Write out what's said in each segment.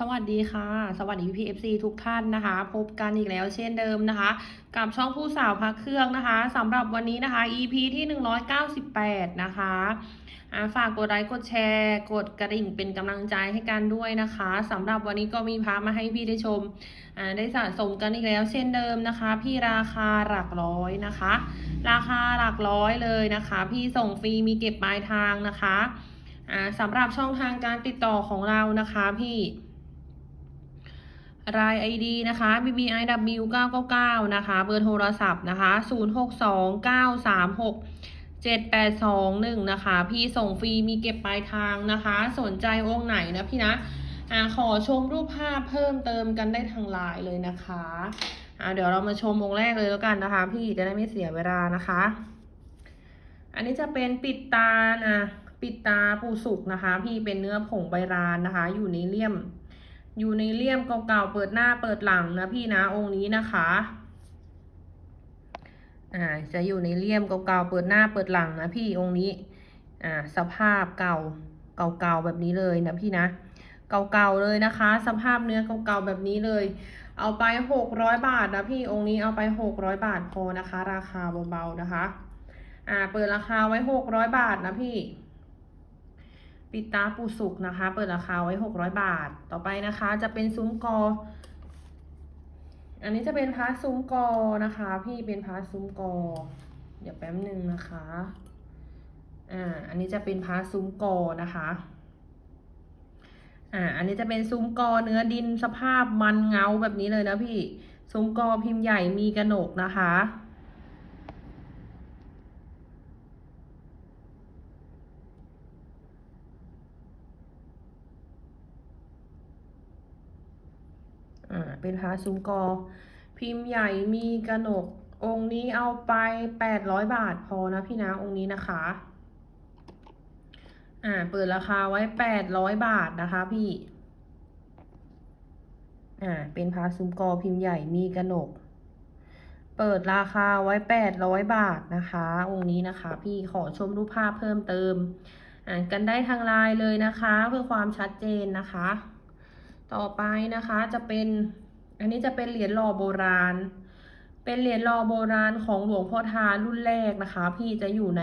สวัสดีค่ะ สวัสดีพี่เอฟซีทุกท่านนะคะ พบกันอีกแล้วเช่นเดิมนะคะ กับช่องผู้สาวพักเครื่องนะคะสำหรับวันนี้นะคะ EP ที่ 198 นะคะอ่าฝากกดไลค์กดแชร์ กดกระดิ่งเป็นกำลังใจให้กันด้วยนะคะสำหรับวันนี้ก็มีพามาให้พี่ได้ชมได้สะสมกันอีกแล้วเช่นเดิมนะคะ พี่ราคาหลักร้อยนะคะ ราคาหลักร้อยเลยนะคะ พี่ส่งฟรีมีเก็บปลายทางนะคะสำหรับช่องทางการติดต่อของเรานะคะพี่ ราย ID นะคะ BBIW 999นะคะ เบอร์โทรศัพท์นะคะ 062 936 7821 นะคะ พี่ส่งฟรีมีเก็บปลายทางนะคะ สนใจองค์ไหนนะพี่นะอ่าขอชมรูปภาพเพิ่มเติมกันได้ทางไลน์เลยนะคะอ่าเดี๋ยวเรามาชมองค์แรกเลยแล้วกันนะคะ พี่จะได้ไม่เสียเวลานะคะ อันนี้จะเป็นปิดตานะปิดตาปูสุกนะคะ พี่เป็นเนื้อผงใบรานนะคะ อยู่ในเลี่ยม อยู่ในเลี่ยมเก่าๆ เปิดหน้าเปิดหลังนะพี่นะองค์นี้นะคะ อ่าจะอยู่ในเลี่ยมเก่าๆ เปิดหน้าเปิดหลังนะพี่องค์นี้ อ่าสภาพเก่าเก่าๆแบบนี้เลยนะพี่นะ เก่าๆเลยนะคะ สภาพเนื้อเก่าๆแบบนี้เลย เอาไปหกร้อยบาทนะพี่องค์นี้เอาไปหกร้อยบาทพอนะคะ ราคาเบาๆนะคะ อ่าเปิดราคาไว้หกร้อยบาทนะพี่ ปิดตาปูสุกนะคะ เปิดราคาไว้หกร้อยบาท ต่อไปนะคะ จะเป็นซุ้มกอ อันนี้จะเป็นพาร์ทซุ้มกอนะคะ พี่เป็นพาร์ทซุ้มกอ เดี๋ยวแป๊บหนึ่งนะคะ อ่า อันนี้จะเป็นพาร์ทซุ้มกอนะคะ อ่า อันนี้จะเป็นซุ้มกอเนื้อดินสภาพมันเงาแบบนี้เลยนะพี่ ซุ้มกอพิมพ์ใหญ่มีกระหนกนะคะ อ่า เป็นพระซุ้มกอ พิมพ์ใหญ่มีกระหนก องค์นี้เอาไปแปดร้อยบาทพอนะพี่นะองค์นี้นะคะ อ่า เปิดราคาไว้แปดร้อยบาทนะคะพี่ อ่า เป็นพระซุ้มกอพิมพ์ใหญ่มีกระหนก เปิดราคาไว้แปดร้อยบาทนะคะ องค์นี้นะคะ พี่ขอชมรูปภาพเพิ่มเติมอ่านกันได้ทางไลน์เลยนะคะ เพื่อความชัดเจนนะคะ ต่อไปนะคะจะเป็น อันนี้จะเป็นเหรียญหล่อโบราณ เป็นเหรียญหล่อโบราณของหลวงพ่อทารุ่นแรกนะคะ พี่จะอยู่ใน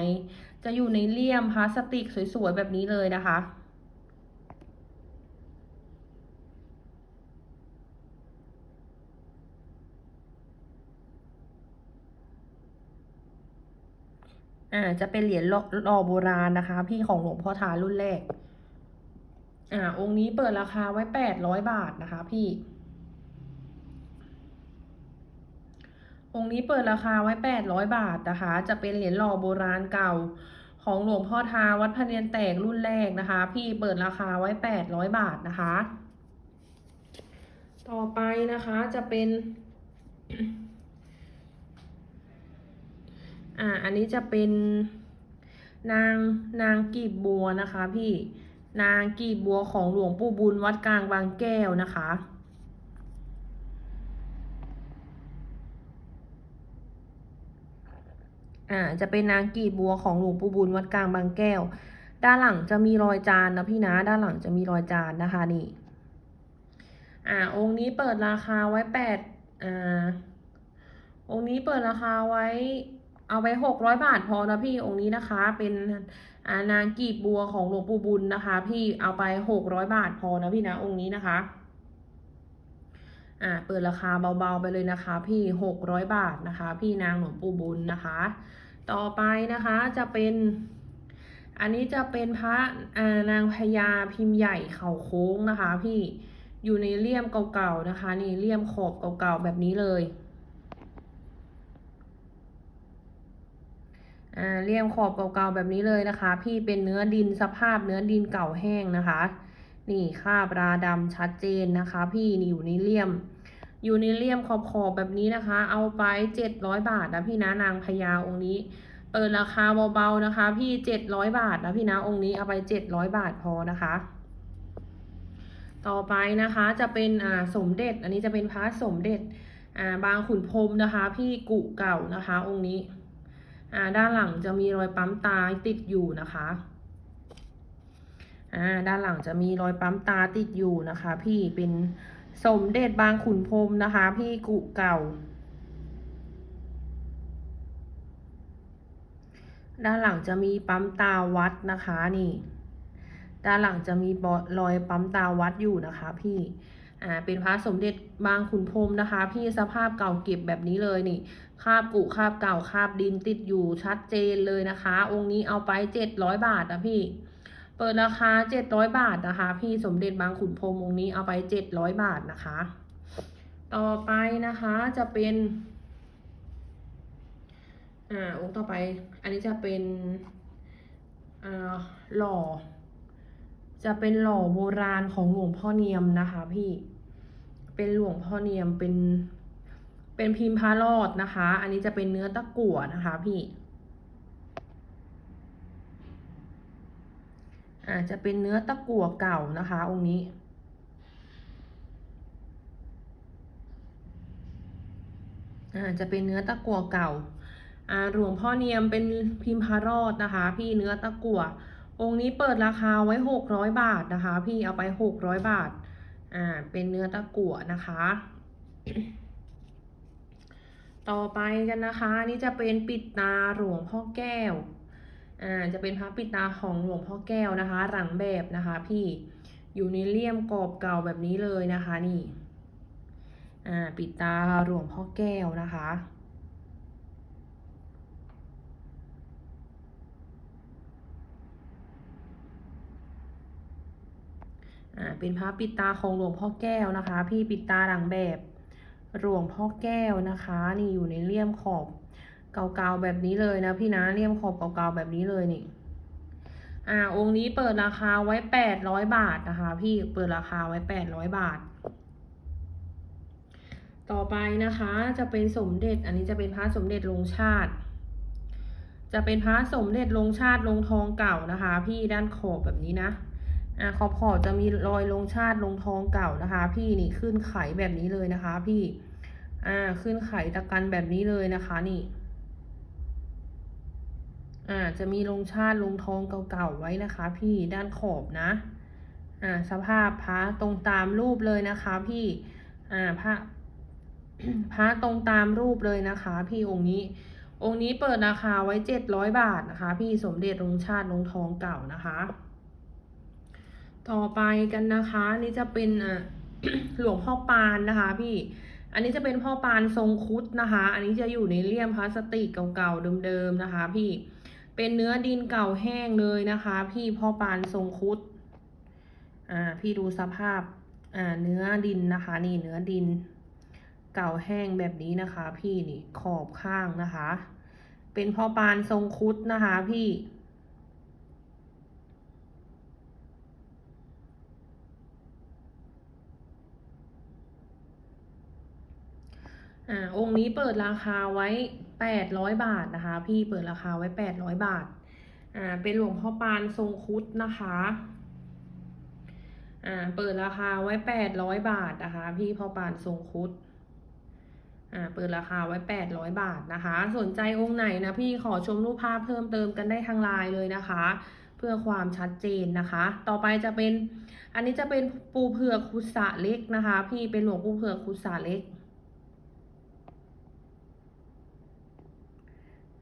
จะอยู่ในเลี่ยมพลาสติกสวยๆแบบนี้เลยนะคะ อ่าจะเป็นเหรียญหล่อหล่อโบราณนะคะ พี่ของหลวงพ่อทารุ่นแรก อ่า องค์นี้เปิดราคาไว้แปดร้อยบาทนะคะ พี่ องค์นี้เปิดราคาไว้แปดร้อยบาทนะคะ จะเป็นเหรียญหล่อโบราณเก่าของหลวงพ่อทาวัดพระเนียนแตกรุ่นแรกนะคะ พี่เปิดราคาไว้แปดร้อยบาทนะคะ ต่อไปนะคะจะเป็นอ่าอันนี้จะเป็นนางนางกีบบัวนะคะ พี่นางกีบบัวของหลวงปู่บุญวัดกลางบางแก้วนะคะ อ่าจะเป็นนางกีบบัวของหลวงปู่บุญวัดกลางบางแก้ว ด้านหลังจะมีรอยจานนะพี่นะ ด้านหลังจะมีรอยจานนะคะนี่อ่าองค์นี้เปิดราคาไว้แปดอ่าองค์นี้เปิดราคาไว้ เอาไว้หกร้อยบาทพอนะพี่องค์นี้นะคะ เป็นอ่านางกีบบัวของหลวงปู่บุญนะคะ พี่เอาไปหกร้อยบาทพอนะพี่นะองค์นี้นะคะ อ่าเปิดราคาเบาๆไปเลยนะคะ พี่หกร้อยบาทนะคะ พี่นางหลวงปู่บุญนะคะ ต่อไปนะคะจะเป็น อันนี้จะเป็นพระานางพญาพิมพ์ใหญ่เข่าโค้งนะคะ พี่อยู่ในเลี่ยมเก่าๆนะคะ นี่เลี่ยมขอบเก่าๆแบบนี้เลยอ่าเลี่ยมขอบเก่าๆแบบนี้เลยนะคะ พี่เป็นเนื้อดินสภาพเนื้อดินเก่าแห้งนะคะ นี่คราบราดำชัดเจนนะคะ พี่นี่อยู่ในเลี่ยม อยู่ในเลี่ยมขอบๆแบบนี้นะคะ เอาไปเจ็ดร้อยบาทนะพี่นะนางพญาองค์นี้ เปิดราคาเบาๆนะคะ พี่เจ็ดร้อยบาทนะพี่นะองค์นี้เอาไปเจ็ดร้อยบาทพอนะคะ ต่อไปนะคะจะเป็นอ่าสมเด็จ อันนี้จะเป็นพระสมเด็จอ่าบางขุนพรมนะคะ พี่กุเก่านะคะ องค์นี้อ่าด้านหลังจะมีรอยปั๊มตาติดอยู่นะคะอ่าด้านหลังจะมีรอยปั๊มตาติดอยู่นะคะ พี่เป็น สมเด็จบางขุนพรมนะคะ พี่กุเก่า ด้านหลังจะมีปั๊มตาวัดนะคะนี่ ด้านหลังจะมีรอยปั๊มตาวัดอยู่นะคะพี่อ่าเป็นพระสมเด็จบางขุนพรมนะคะ พี่สภาพเก่าเก็บแบบนี้เลยนี่คาบกุคาบเก่าคาบดินติดอยู่ชัดเจนเลยนะคะ องค์นี้เอาไปเจ็ดร้อยบาทนะพี่ เปิดราคาเจ็ดร้อยบาทนะคะ พี่สมเด็จบางขุนพรมองค์นี้เอาไปเจ็ดร้อยบาทนะคะ ต่อไปนะคะจะเป็น อ่าองค์ต่อไป อันนี้จะเป็นอ่าหล่อ จะเป็นหล่อโบราณของหลวงพ่อเนียมนะคะพี่เป็นหลวงพ่อเนียมเป็นเป็นพิมพ์พระรอดนะคะ อันนี้จะเป็นเนื้อตะกั่วนะคะพี่ อาจจะเป็นเนื้อตะกั่วเก่านะคะ องค์นี้ อาจจะเป็นเนื้อตะกั่วเก่าอ่าหลวงพ่อเนียมเป็นพิมพ์พระรอดนะคะ พี่เนื้อตะกั่วองค์นี้เปิดราคาไว้หกร้อยบาทนะคะ พี่เอาไปหกร้อยบาท อ่า เป็นเนื้อตะกั่วนะคะ ต่อไปกันนะคะ นี่จะเป็นปิดตาหลวงพ่อแก้ว อ่าจะเป็นพระปิดตาของหลวงพ่อแก้วนะคะ หลังแบบนะคะพี่อยู่ในเลี่ยมกรอบเก่าแบบนี้เลยนะคะนี่อ่าปิดตาหลวงพ่อแก้วนะคะอ่าเป็นพระปิดตาของหลวงพ่อแก้วนะคะ พี่ปิดตาหลังแบบหลวงพ่อแก้วนะคะ นี่อยู่ในเลี่ยมขอบ เก่าๆแบบนี้เลยนะพี่นะเลี่ยมขอบเก่าๆแบบนี้เลยนี่อ่าองค์นี้เปิดราคาไว้แปดร้อยบาทนะคะ พี่เปิดราคาไว้แปดร้อยบาท ต่อไปนะคะจะเป็นสมเด็จ อันนี้จะเป็นพระสมเด็จลงชาติ จะเป็นพระสมเด็จลงชาติลงทองเก่านะคะ พี่ด้านขอบแบบนี้นะอ่าขอบขอบจะมีรอยลงชาติลงทองเก่านะคะ พี่นี่ขึ้นไขแบบนี้เลยนะคะ พี่อ่าขึ้นไขตะกันแบบนี้เลยนะคะ นี่ อ่าจะมีลงชาติลงทองเก่าๆไว้นะคะ พี่ด้านขอบนะอ่าสภาพพระตรงตามรูปเลยนะคะ พี่อ่าพระพระตรงตามรูปเลยนะคะ พี่องค์นี้ องค์นี้เปิดราคาไว้เจ็ดร้อยบาทนะคะ พี่สมเด็จลงชาติลงทองเก่านะคะ ต่อไปกันนะคะ นี่จะเป็นอะหลวงพ่อปานนะคะ พี่อันนี้จะเป็นพ่อปานทรงคุดนะคะ อันนี้จะอยู่ในเลี่ยมพลาสติกเก่าๆเดิมๆนะคะ พี่ เป็นเนื้อดินเก่าแห้งเลยนะคะ พี่พ่อปานทรงคุดอ่าพี่ดูสภาพอ่าเนื้อดินนะคะ นี่เนื้อดิน เก่าแห้งแบบนี้นะคะ พี่นี่ขอบข้างนะคะ เป็นพ่อปานทรงคุดนะคะ พี่อ่าองค์นี้เปิดราคาไว้ แปดร้อยบาทนะคะ พี่เปิดราคาไว้แปดร้อยบาท อ่า เป็นหลวงพ่อปานทรงคุดนะคะ อ่า เปิดราคาไว้แปดร้อยบาทนะคะ พี่พ่อปานทรงคุด อ่า เปิดราคาไว้แปดร้อยบาทนะคะ สนใจองค์ไหนนะพี่ขอชมรูปภาพเพิ่มเติมกันได้ทางไลน์เลยนะคะ เพื่อความชัดเจนนะคะ ต่อไปจะเป็น อันนี้จะเป็นปูเผือกคุสะเล็กนะคะ พี่เป็นหลวงปูเผือกคุสะเล็ก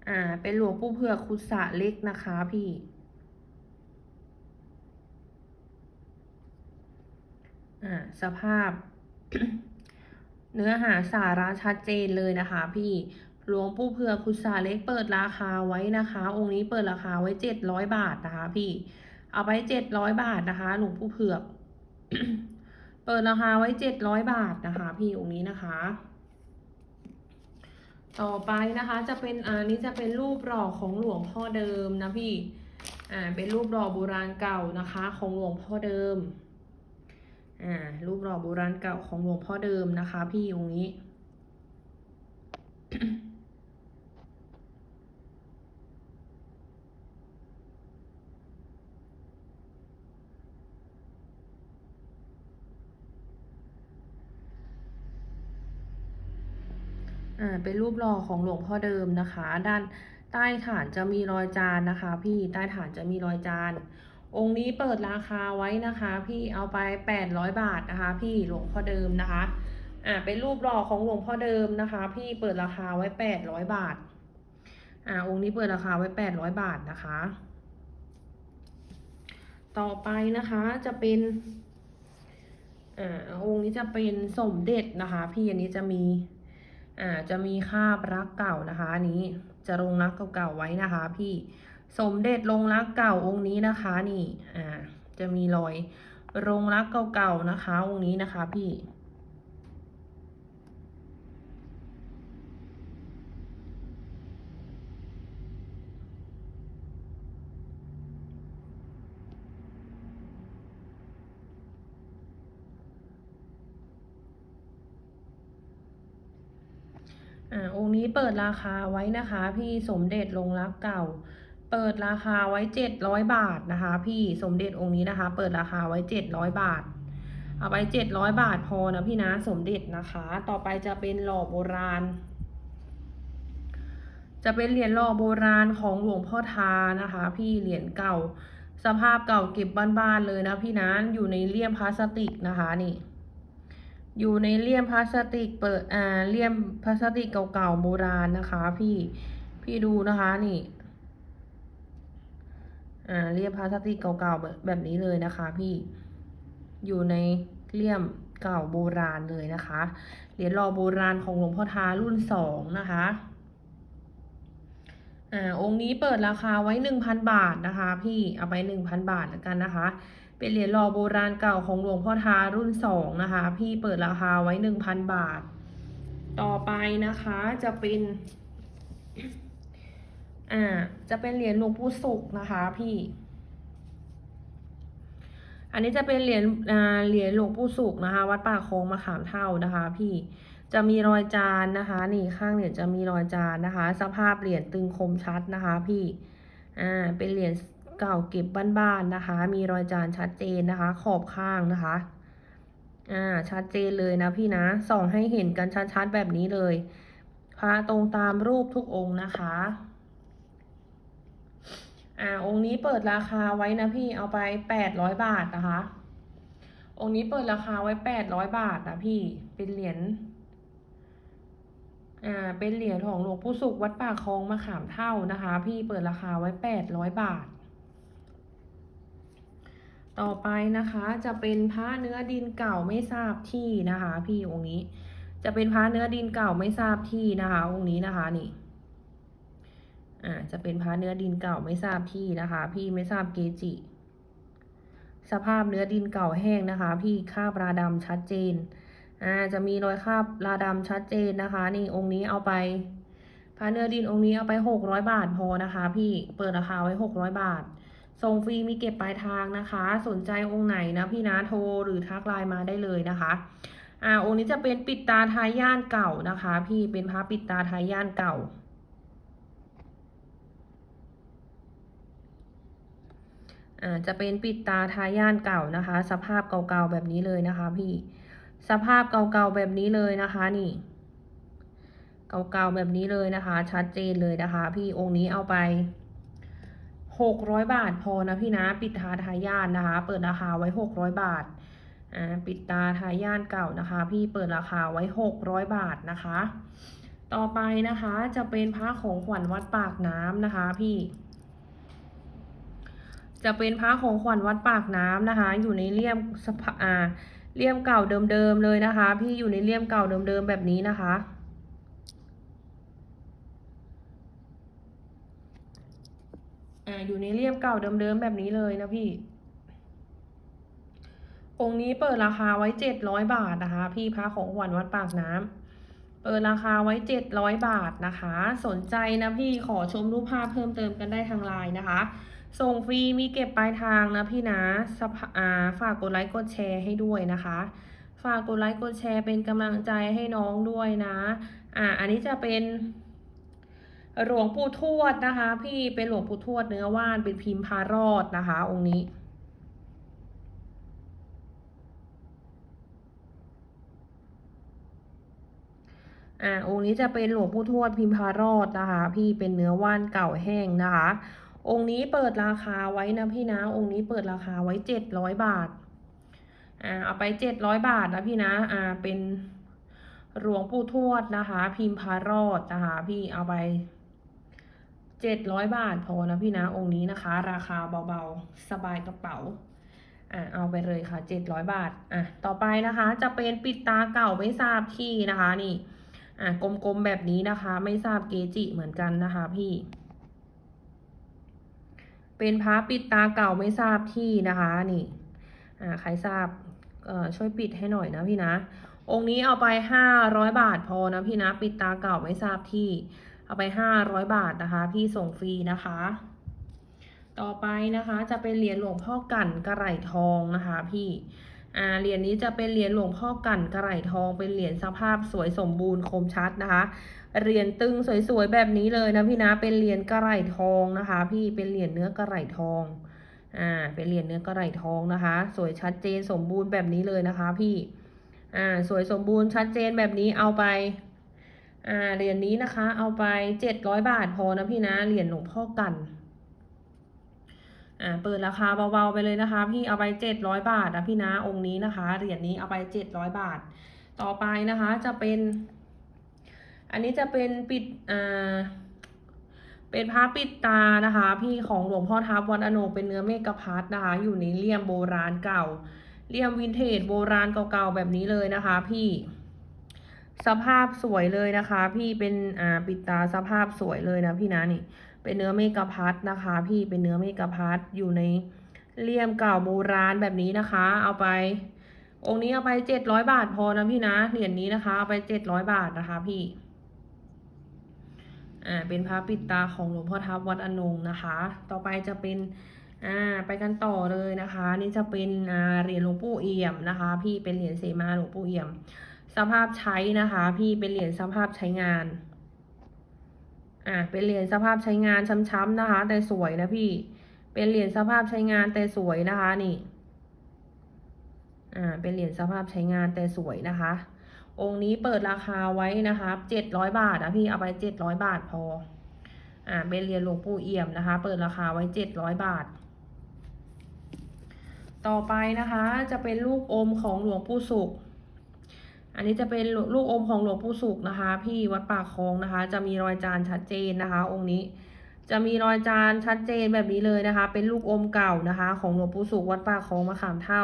อ่า เป็นหลวงปู่เผือกคุสะเล็กนะคะพี่ อ่า สภาพ เนื้อหาสาระชัดเจนเลยนะคะ พี่ หลวงปู่เผือกคุสาเล็กเปิดราคาไว้นะคะ องค์นี้เปิดราคาไว้เจ็ดร้อยบาทนะคะ พี่ เอาไปเจ็ดร้อยบาทนะคะ หลวงปู่เผือก เปิดราคาไว้เจ็ดร้อยบาทนะคะ พี่องค์นี้นะคะ ต่อไปนะคะจะเป็นอันนี้จะเป็นรูปหล่อของหลวงพ่อเดิมนะพี่อ่าเป็นรูปหล่อโบราณเก่านะคะ ของหลวงพ่อเดิมอ่ารูปหล่อโบราณเก่าของหลวงพ่อเดิมนะคะ พี่องค์นี้ อ่าเป็นรูปหล่อของหลวงพ่อเดิมนะคะ ด้านใต้ฐานจะมีรอยจานนะคะ พี่ใต้ฐานจะมีรอยจาน องค์นี้เปิดราคาไว้นะคะ พี่เอาไปแปดร้อยบาทนะคะ พี่หลวงพ่อเดิมนะคะอ่าเป็นรูปหล่อของหลวงพ่อเดิมนะคะ พี่เปิดราคาไว้แปดร้อยบาทอ่าองค์นี้เปิดราคาไว้แปดร้อยบาทนะคะ ต่อไปนะคะจะเป็นอ่าองค์นี้จะเป็นสมเด็จนะคะ พี่อันนี้จะมี อ่าจะมีคาบรักเก่านะคะนนี้จะลงรักเก่าๆไว้นะคะ พี่สมเด็จลงรักเก่าองค์นี้นะคะนี่อ่าจะมีรอยลงรักเก่าๆนะคะองค์นี้นะคะ พี่ อ่าองค์นี้เปิดราคาไว้นะคะ พี่สมเด็จลงรักเก่า เปิดราคาไว้เจ็ดร้อยบาทนะคะ พี่สมเด็จองค์นี้นะคะ เปิดราคาไว้เจ็ดร้อยบาท เอาไปเจ็ดร้อยบาทพอนะพี่นะสมเด็จนะคะ ต่อไปจะเป็นหล่อโบราณ จะเป็นเหรียญหล่อโบราณของหลวงพ่อทานะคะ พี่เหรียญเก่า สภาพเก่าเก็บบ้านๆเลยนะพี่นะอยู่ในเลี่ยมพลาสติกนะคะนี่ อยู่ในเลี่ยมพลาสติกเปิดอ่าเลี่ยมพลาสติกเก่าๆโบราณนะคะ พี่พี่ดูนะคะนี่ อ่าเลี่ยมพลาสติกเก่าๆแบบนี้เลยนะคะ พี่อยู่ในเลี่ยมเก่าโบราณเลยนะคะเหรียญหล่อโบราณของหลวงพ่อทารุ่นสองนะคะอ่าองค์นี้เปิดราคาไว้หนึ่งพันบาทนะคะ พี่เอาไปหนึ่งพันบาทแล้วกันนะคะ เป็นเหรียญหล่อโบราณเก่าของหลวงพ่อทารุ่นสองนะคะ พี่เปิดราคาไว้หนึ่งพันบาท ต่อไปนะคะจะเป็น อ่า จะเป็นเหรียญหลวงปู่ศุกร์นะคะ พี่ อันนี้จะเป็นเหรียญอ่าเหรียญหลวงปู่ศุกร์นะคะ วัดป่าคลองมะขามเท่านะคะ พี่จะมีรอยจานนะคะ นี่ข้างเหรียญจะมีรอยจานนะคะ สภาพเหรียญตึงคมชัดนะคะ พี่ อ่า เป็นเหรียญ เก่าเก็บบ้านๆนะคะ มีรอยจานชัดเจนนะคะ ขอบข้างนะคะ อ่าชัดเจนเลยนะพี่นะส่องให้เห็นกันชัดๆแบบนี้เลยพระตรงตามรูปทุกองค์นะคะอ่าองค์นี้เปิดราคาไว้นะพี่เอาไปแปดร้อยบาทนะคะ องค์นี้เปิดราคาไว้แปดร้อยบาทนะพี่เป็นเหรียญอ่าเป็นเหรียญของหลวงปู่ศุกร์วัดป่าคลองมะขามเท่านะคะ พี่เปิดราคาไว้แปดร้อยบาท ต่อไปนะคะจะเป็นพระเนื้อดินเก่าไม่ทราบที่นะคะ พี่องค์นี้ จะเป็นพระเนื้อดินเก่าไม่ทราบที่นะคะ องค์นี้นะคะนี่อ่าจะเป็นพระเนื้อดินเก่าไม่ทราบที่นะคะ พี่ไม่ทราบเกจิ สภาพเนื้อดินเก่าแห้งนะคะ พี่คาบราดำชัดเจนอ่าจะมีรอยคาบราดำชัดเจนนะคะ นี่องค์นี้เอาไปพระเนื้อดินองค์นี้เอาไปหกร้อยบาทพอนะคะ พี่เปิดราคาไว้หกร้อยบาท ส่งฟรีมีเก็บปลายทางนะคะ สนใจองค์ไหนนะพี่นะโทรหรือทักไลน์มาได้เลยนะคะอ่าองค์นี้จะเป็นปิดตาทาย่านเก่านะคะ พี่เป็นพระปิดตาทายย่านเก่า อ่าจะเป็นปิดตาทาย่านเก่านะคะ สภาพเก่าๆแบบนี้เลยนะคะ พี่สภาพเก่าๆแบบนี้เลยนะคะนี่เก่าๆแบบนี้เลยนะคะ ชัดเจนเลยนะคะ พี่องค์นี้เอาไป หกร้อยบาทพอนะพี่นะปิดตาทายานนะคะ เปิดราคาไว้หกร้อยบาทอ่าปิดตาทายานเก่านะคะ พี่เปิดราคาไว้หกร้อยบาทนะคะ ต่อไปนะคะจะเป็นพระของขวัญวัดปากน้ำนะคะพี่ จะเป็นพระของขวัญวัดปากน้ำนะคะ อยู่ในเลี่ยมสภาอ่าเลี่ยมเก่าเดิมๆเลยนะคะ พี่อยู่ในเลี่ยมเก่าเดิมๆแบบนี้นะคะ อ่าอยู่ในเลี่ยมเก่าเดิมๆแบบนี้เลยนะพี่ องค์นี้เปิดราคาไว้เจ็ดร้อยบาทนะคะ พี่พระของขวัญวัดปากน้ำเปิดราคาไว้เจ็ดร้อยบาทนะคะ สนใจนะพี่ขอชมรูปภาพเพิ่มเติมกันได้ทางไลน์นะคะส่งฟรีมีเก็บปลายทางนะพี่นะสภาอ่าฝากกดไลค์กดแชร์ให้ด้วยนะคะ ฝากกดไลค์กดแชร์เป็นกำลังใจให้น้องด้วยนะ อ่า อันนี้จะเป็น หลวงปู่ทวดนะคะ พี่เป็นหลวงปู่ทวดเนื้อว่านเป็นพิมพ์พารอดนะคะ องค์นี้อ่าองค์นี้จะเป็นหลวงปู่ทวดพิมพารอดนะคะ พี่เป็นเนื้อว่านเก่าแห้งนะคะ องค์นี้เปิดราคาไว้นะพี่นะ องค์นี้เปิดราคาไว้เจ็ดร้อยบาทอ่าเอาไปเจ็ดร้อยบาทนะพี่นะอ่าเป็นหลวงปู่ทวดนะคะ พิมพารอดนะคะ พี่เอาไป เจ็ดร้อยบาทพอนะพี่นะองค์นี้นะคะ ราคาเบาๆ สบายกระเป๋าอะเอาไปเลยค่ะเจ็ดร้อยบาทอะต่อไปนะคะจะเป็นปิดตาเก่าไม่ทราบที่นะคะนี่อะกลมๆแบบนี้นะคะ ไม่ทราบเกจิเหมือนกันนะคะพี่ เป็นพระปิดตาเก่าไม่ทราบที่นะคะนี่อ่าใครทราบเอ่อช่วยปิดให้หน่อยนะพี่นะ องค์นี้เอาไปห้าร้อยบาทพอนะพี่นะ ปิดตาเก่าไม่ทราบที่ เอาไปห้าร้อยบาทนะคะ พี่ส่งฟรีนะคะ ต่อไปนะคะจะเป็นเหรียญหลวงพ่อกั่นกระไหลทองนะคะ พี่อ่าเหรียญนี้จะเป็นเหรียญหลวงพ่อกั่นกระไหลทอง เป็นเหรียญสภาพสวยสมบูรณ์คมชัดนะคะเหรียญตึงสวยๆแบบนี้เลยนะพี่นะเป็นเหรียญกระไหลทองนะคะ พี่เป็นเหรียญเนื้อกระไหลทองอ่าเป็นเหรียญเนื้อกระไหลทองนะคะ สวยชัดเจนสมบูรณ์แบบนี้เลยนะคะ พี่อ่าสวยสมบูรณ์ชัดเจนแบบนี้เอาไป อ่าเหรียญนี้นะคะ เอาไปเจ็ดร้อยบาทพอนะพี่นะเหรียญหลวงพ่อกัน อ่าเปิดราคาเบาๆไปเลยนะคะ พี่เอาไปเจ็ดร้อยบาทนะพี่นะองค์นี้นะคะเหรียญนี้เอาไปเจ็ดร้อยบาท ต่อไปนะคะจะเป็น อันนี้จะเป็นปิดอ่าเป็นพระปิดตานะคะ พี่ของหลวงพ่อทับวัดอโนเป็นเนื้อเมกะพัดนะคะ อยู่ในเลี่ยมโบราณเก่าเลี่ยมวินเทจโบราณเก่าๆแบบนี้เลยนะคะ พี่ สภาพสวยเลยนะคะ พี่เป็นอ่าปิดตาสภาพสวยเลยนะพี่นะนี่ เป็นเนื้อเมกะพัดนะคะ พี่เป็นเนื้อเมกะพัดอยู่ในเลี่ยมเก่าโบราณแบบนี้นะคะ เอาไป องค์นี้เอาไปเจ็ดร้อยบาทพอนะพี่นะเหรียญนี้นะคะเอาไปเจ็ดร้อยบาทนะคะ พี่อ่าเป็นพระปิดตาของหลวงพ่อทับวัดอนงนะคะ ต่อไปจะเป็นอ่าไปกันต่อเลยนะคะ นี่จะเป็นอ่าเหรียญหลวงปู่เอี่ยมนะคะ พี่เป็นเหรียญเสมาหลวงปู่เอี่ยม สภาพใช้นะคะ พี่เป็นเหรียญสภาพใช้งาน อ่าเป็นเหรียญสภาพใช้งานช้ำๆนะคะ แต่สวยนะพี่ เป็นเหรียญสภาพใช้งานแต่สวยนะคะนี่ อ่า เป็นเหรียญสภาพใช้งานแต่สวยนะคะ องค์นี้เปิดราคาไว้นะคะเจ็ดร้อยบาทนะพี่เอาไปเจ็ดร้อยบาทพอ อ่า เป็นเหรียญหลวงปู่เอี่ยมนะคะ เปิดราคาไว้เจ็ดร้อยบาทต่อไปนะคะจะเป็นลูกอมของหลวงปู่สุข อันนี้จะเป็นลูกอมของหลวงปู่สุขนะคะ พี่วัดปากคลองนะคะ จะมีรอยจานชัดเจนนะคะ องค์นี้ จะมีรอยจานชัดเจนแบบนี้เลยนะคะ เป็นลูกอมเก่านะคะ ของหลวงปู่สุขวัดปากคลองมะขามเท่า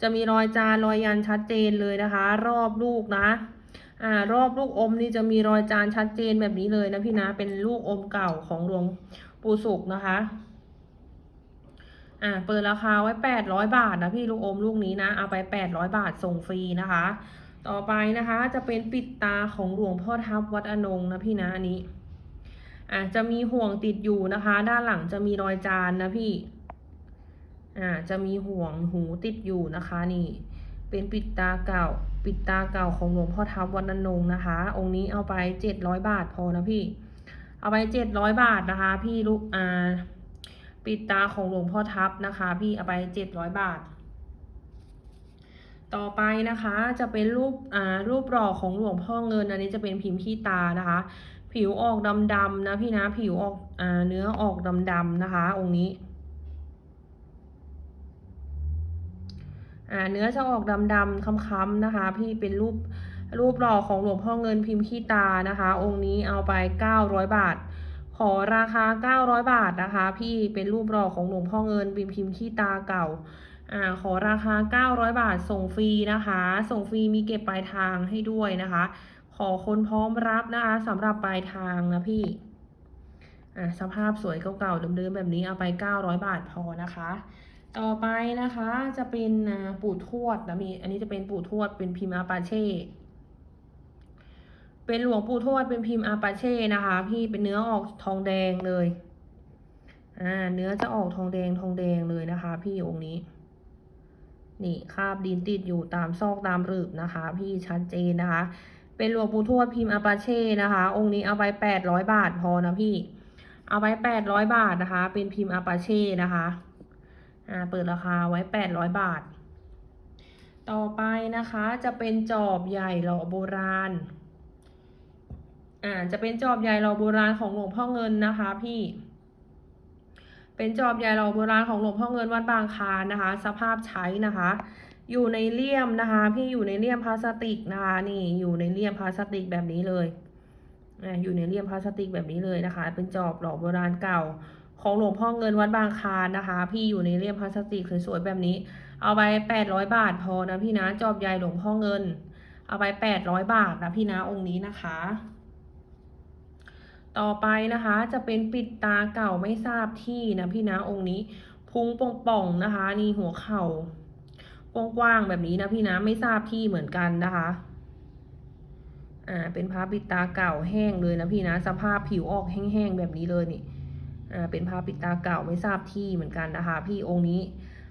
จะมีรอยจานรอยยันชัดเจนเลยนะคะ รอบลูกนะอ่ารอบลูกอมนี่จะมีรอยจานชัดเจนแบบนี้เลยนะพี่นะ เป็นลูกอมเก่าของหลวงปู่สุขนะคะอ่าเปิดราคาไว้แปดร้อยบาทนะพี่ลูกอมลูกนี้นะ เอาไปแปดร้อยบาทส่งฟรีนะคะ ต่อไปนะคะจะเป็นปิดตาของหลวงพ่อทับวัดอนงนะพี่นะอันนี้อ่าจะมีห่วงติดอยู่นะคะ ด้านหลังจะมีรอยจานนะพี่อ่าจะมีห่วงหูติดอยู่นะคะนี่ เป็นปิดตาเก่า ปิดตาเก่าของหลวงพ่อทับวัดอนงนะคะ องค์นี้เอาไปเจ็ดร้อยบาทพอนะพี่ เอาไปเจ็ดร้อยบาทนะคะ พี่ลูกอ่าปิดตาของหลวงพ่อทับนะคะ พี่เอาไปเจ็ดร้อยบาท ต่อไปนะคะจะเป็นรูปอ่ารูปหล่อของหลวงพ่อเงินอันนี้จะเป็นพิมพ์ขี้ตานะคะ ผิวออกดำๆนะพี่นะผิวออกอ่าเนื้อออกดำๆนะคะ องค์นี้อ่าเนื้อจะออกดำๆค้ำๆนะคะ พี่เป็นรูปรูปหล่อของหลวงพ่อเงินพิมพ์ขี้ตานะคะ องค์นี้เอาไปเก้าร้อยบาท ขอราคาเก้าร้อยบาทนะคะ พี่เป็นรูปหล่อของหลวงพ่อเงินพิมพ์พิมพ์ขี้ตาเก่า อ่าขอราคาเก้าร้อยบาทส่งฟรีนะคะ ส่งฟรีมีเก็บปลายทางให้ด้วยนะคะ ขอคนพร้อมรับนะคะสำหรับปลายทางนะพี่อ่าสภาพสวยเก่าๆเดิมๆแบบนี้เอาไปเก้าร้อยบาทพอนะคะ ต่อไปนะคะจะเป็นปู่ทวดนะมีอันนี้จะเป็นปู่ทวดเป็นพิมพ์อาปาเช่เป็นหลวงปู่ทวดเป็นพิมพ์อาปาเช่นะคะ พี่เป็นเนื้อออกทองแดงเลยอ่าเนื้อจะออกทองแดงทองแดงเลยนะคะ พี่องค์นี้ นี่คาบดินติดอยู่ตามซอกตามรึบนะคะ พี่ชัดเจนนะคะ เป็นหลวงปู่ทวดพิมพ์อาปาเช่นะคะ องค์นี้เอาไปแปดร้อยบาทพอนะพี่ เอาไปแปดร้อยบาทนะคะ เป็นพิมพ์อาปาเช่นะคะอ่าเปิดราคาไว้แปดร้อยบาท ต่อไปนะคะจะเป็นจอบใหญ่หล่อโบราณอ่าจะเป็นจอบใหญ่หล่อโบราณของหลวงพ่อเงินนะคะพี่ เป็นจอบใหญ่หล่อโบราณของหลวงพ่อเงินวัดบางคานนะคะ สภาพใช้นะคะ อยู่ในเลี่ยมนะคะ พี่อยู่ในเลี่ยมพลาสติกนะคะนี่อยู่ในเลี่ยมพลาสติกแบบนี้เลยอ่อยู่ในเลี่ยมพลาสติกแบบนี้เลยนะคะ เป็นจอบหล่อโบราณเก่าของหลวงพ่อเงินวัดบางคานนะคะ พี่อยู่ในเลี่ยมพลาสติกสวยๆแบบนี้ เอาไปแปดร้อยบาทพอนะพี่นะจอบใหญ่หลวงพ่อเงิน เอาไปแปดร้อยบาทนะพี่นะองค์นี้นะคะ ต่อไปนะคะจะเป็นปิดตาเก่าไม่ทราบที่นะพี่นะองค์นี้พุงป่องๆนะคะ นี่หัวเข่ากว้างๆแบบนี้นะพี่นะไม่ทราบที่เหมือนกันนะคะอ่าเป็นผ้าปิดตาเก่าแห้งเลยนะพี่นะสภาพผิวออกแห้งๆแบบนี้เลยนี่อ่าเป็นผ้าปิดตาเก่าไม่ทราบที่เหมือนกันนะคะ พี่องค์นี้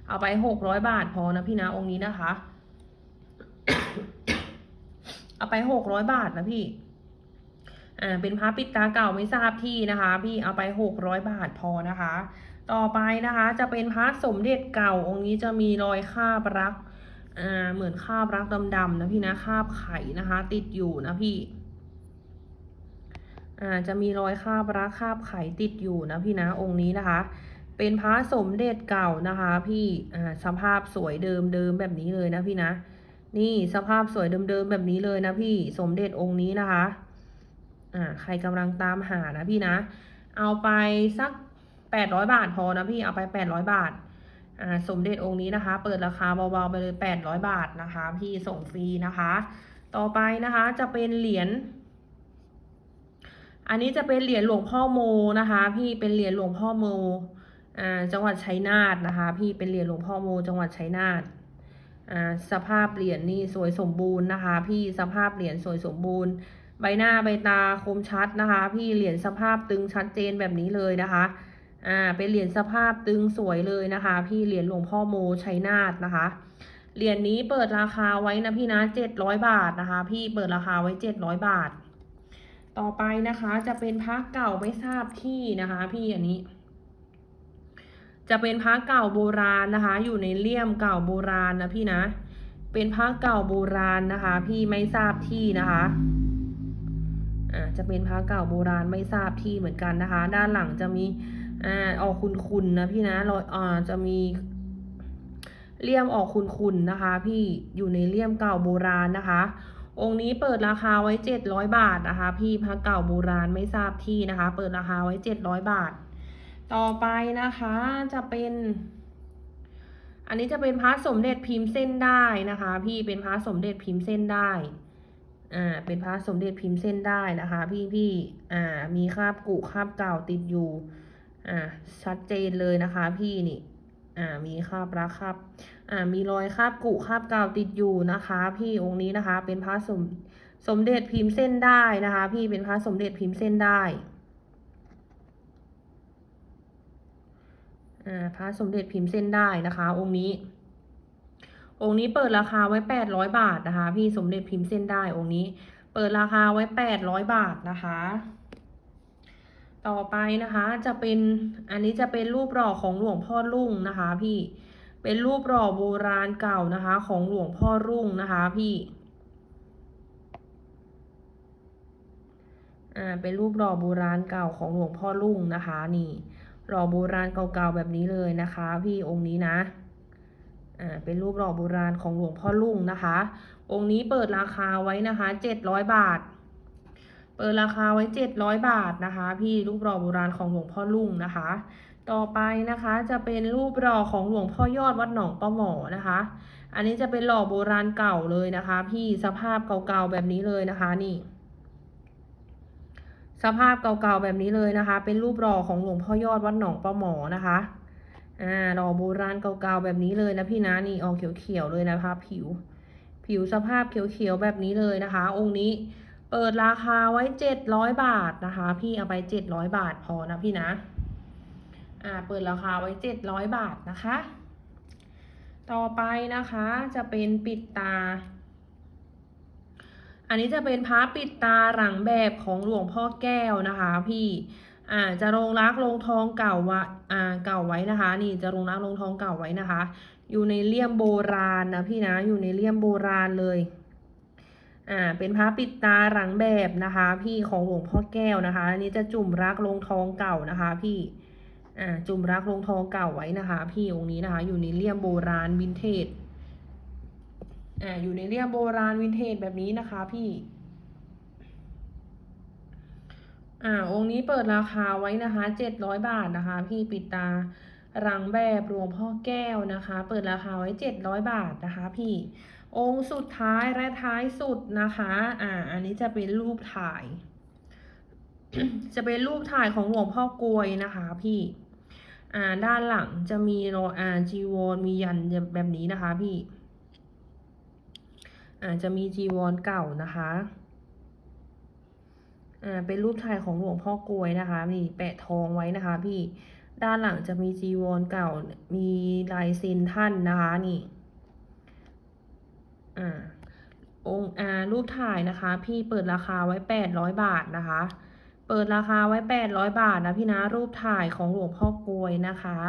เอาไปหกร้อยบาทพอนะพี่นะองค์นี้นะคะ เอาไปหกร้อยบาทนะพี่ อ่าเป็นพระปิดตาเก่าไม่ทราบที่นะคะ พี่เอาไปหกร้อยบาทพอนะคะ ต่อไปนะคะจะเป็นพระสมเด็จเก่าองค์นี้จะมีรอยคาบรักอ่าเหมือนคาบรักดำๆนะพี่นะคาบไข่นะคะ ติดอยู่นะพี่อ่าจะมีรอยคาบรักคาบไข่ติดอยู่นะพี่นะองค์นี้นะคะ เป็นพระสมเด็จเก่านะคะ พี่อ่าสภาพสวยเดิมเดิมแบบนี้เลยนะพี่นะ นี่สภาพสวยเดิมๆแบบนี้เลยนะพี่สมเด็จองค์นี้นะคะ อ่าใครกำลังตามหานะพี่นะ เอาไปสักแปดร้อยบาทพอนะพี่เอาไปแปดร้อยบาทอ่าสมเด็จองค์นี้นะคะ เปิดราคาเบาๆไปเลยแปดร้อยบาทนะคะ พี่ส่งฟรีนะคะ ต่อไปนะคะจะเป็นเหรียญอันนี้จะเป็นเหรียญหลวงพ่อโมนะคะ พี่เป็นเหรียญหลวงพ่อโมอ่าจังหวัดชัยนาทนะคะ พี่เป็นเหรียญหลวงพ่อโม จังหวัดชัยนาทอ่าสภาพเหรียญนี่สวยสมบูรณ์นะคะ พี่สภาพเหรียญสวยสมบูรณ์ ใบหน้าใบตาคมชัดนะคะ พี่เหรียญสภาพตึงชัดเจนแบบนี้เลยนะคะ อ่า เป็นเหรียญสภาพตึงสวยเลยนะคะ พี่เหรียญหลวงพ่อโมชัยนาทนะคะ เหรียญนี้เปิดราคาไว้นะพี่นะเจ็ดร้อยบาทนะคะ พี่เปิดราคาไว้เจ็ดร้อยบาท ต่อไปนะคะจะเป็นพระเก่าไม่ทราบที่นะคะ พี่อันนี้ จะเป็นพระเก่าโบราณนะคะ อยู่ในเลี่ยมเก่าโบราณนะพี่นะ เป็นพระเก่าโบราณนะคะ พี่ไม่ทราบที่นะคะ อ่าจะเป็นพระเก่าโบราณไม่ทราบที่เหมือนกันนะคะ ด้านหลังจะมีอ่าออกคุนๆนะพี่นะรอยอ่าจะมีเลี่ยมออกคุนๆนะคะ พี่อยู่ในเลี่ยมเก่าโบราณนะคะ องค์นี้เปิดราคาไว้เจ็ดร้อยบาทนะคะ พี่พระเก่าโบราณไม่ทราบที่นะคะ เปิดราคาไว้เจ็ดร้อยบาท ต่อไปนะคะจะเป็น อันนี้จะเป็นพระสมเด็จพิมพ์เส้นได้นะคะ พี่เป็นพระสมเด็จพิมพ์เส้นได้ อ่าเป็นพระสมเด็จพิมพ์เส้นได้นะคะ พี่พี่อ่ามีคราบกุคราบเก่าติดอยู่อ่าชัดเจนเลยนะคะพี่นี่อ่ามีคราบรักคราบอ่ามีรอยคราบกุคราบเก่าติดอยู่นะคะ พี่องค์นี้นะคะ เป็นพระสมสมเด็จพิมพ์เส้นได้นะคะ พี่เป็นพระสมเด็จพิมพ์เส้นได้อ่าพระสมเด็จพิมพ์เส้นได้นะคะ องค์นี้ องค์นี้เปิดราคาไว้แปดร้อยบาทนะคะ พี่สมเด็จพิมพ์เส้นได้องค์นี้ เปิดราคาไว้แปดร้อยบาทนะคะ ต่อไปนะคะจะเป็นอันนี้จะเป็นรูปหล่อของหลวงพ่อรุ่งนะคะ พี่เป็นรูปหล่อโบราณเก่านะคะ ของหลวงพ่อรุ่งนะคะ พี่อ่าเป็นรูปหล่อโบราณเก่าของหลวงพ่อรุ่งนะคะ นี่หล่อโบราณเก่าๆแบบนี้เลยนะคะ พี่องค์นี้นะ เป็นรูปหล่อโบราณของหลวงพ่อรุ่งนะคะ องค์นี้เปิดราคาไว้นะคะเจ็ดร้อยบาท เปิดราคาไว้เจ็ดร้อยบาทนะคะ พี่รูปหล่อโบราณของหลวงพ่อรุ่งนะคะ ต่อไปนะคะจะเป็นรูปหล่อของหลวงพ่อยอดวัดหนองปลาหมอนะคะ อันนี้จะเป็นหล่อโบราณเก่าเลยนะคะ พี่สภาพเก่าๆแบบนี้เลยนะคะนี่สภาพเก่าๆแบบนี้เลยนะคะ เป็นรูปหล่อของหลวงพ่อยอดวัดหนองปลาหมอนะคะ อ่าหล่อโบราณเก่าๆแบบนี้เลยนะพี่นะนี่ออกเขียวๆเลยนะคะผิว ผิวสภาพเขียวๆแบบนี้เลยนะคะ องค์นี้เปิดราคาไว้เจ็ดร้อยบาทนะคะ พี่เอาไปเจ็ดร้อยบาทพอนะพี่นะ อ่าเปิดราคาไว้เจ็ดร้อยบาทนะคะ ต่อไปนะคะจะเป็นปิดตาอันนี้จะเป็นพระปิดตาหลังแบบของหลวงพ่อแก้วนะคะ พี่ อ่าจะลงรักลงทองเก่าวะอ่าเก่าไว้นะคะ นี่จะลงรักลงทองเก่าไว้นะคะ อยู่ในเลี่ยมโบราณนะพี่นะอยู่ในเลี่ยมโบราณเลยอ่าเป็นพระปิดตาหลังแบบนะคะ พี่ของหลวงพ่อแก้วนะคะอันนี้จะจุ่มรักลงทองเก่านะคะ พี่อ่าจุ่มรักลงทองเก่าไว้นะคะ พี่องค์นี้นะคะ อยู่ในเลี่ยมโบราณวินเทจอ่าอยู่ในเลี่ยมโบราณวินเทจแบบนี้นะคะ พี่ อ่า องค์นี้เปิดราคาไว้นะคะเจ็ดร้อยบาทนะคะ พี่ปิดตารังแบบหลวงพ่อแก้วนะคะ เปิดราคาไว้เจ็ดร้อยบาทนะคะ พี่ องค์สุดท้ายและท้ายสุดนะคะ อ่า อันนี้จะเป็นรูปถ่าย จะเป็นรูปถ่ายของหลวงพ่อกลวยนะคะ พี่ อ่า ด้านหลังจะมีรอยอ่าจีวรมียันแบบนี้นะคะ พี่ อ่า จะมีจีวรเก่านะคะ อ่าเป็นรูปถ่ายของหลวงพ่อกลวยนะคะนี่แปะทองไว้นะคะพี่ด้านหลังจะมีจีวรเก่า มีลายเซ็นท่านนะคะนี่อ่าองค์อ่ารูปถ่ายนะคะ พี่เปิดราคาไว้แปดร้อยบาทนะคะ เปิดราคาไว้แปดร้อยบาทนะพี่นะรูปถ่ายของหลวงพ่อกลวยนะคะ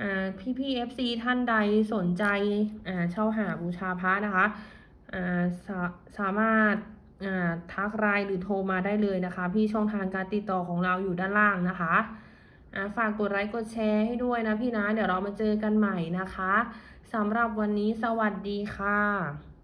อ่าพี่พี่เอฟซีท่านใดสนใจอ่าเช่าหาบูชาพระนะคะอ่าสาสามารถ ทักไลน์หรือโทรมาได้เลยนะคะ พี่ช่องทางการติดต่อของเราอยู่ด้านล่างนะคะฝากกดไลค์กดแชร์ให้ด้วยนะพี่นะ เดี๋ยวเรามาเจอกันใหม่นะคะสำหรับวันนี้สวัสดีค่ะ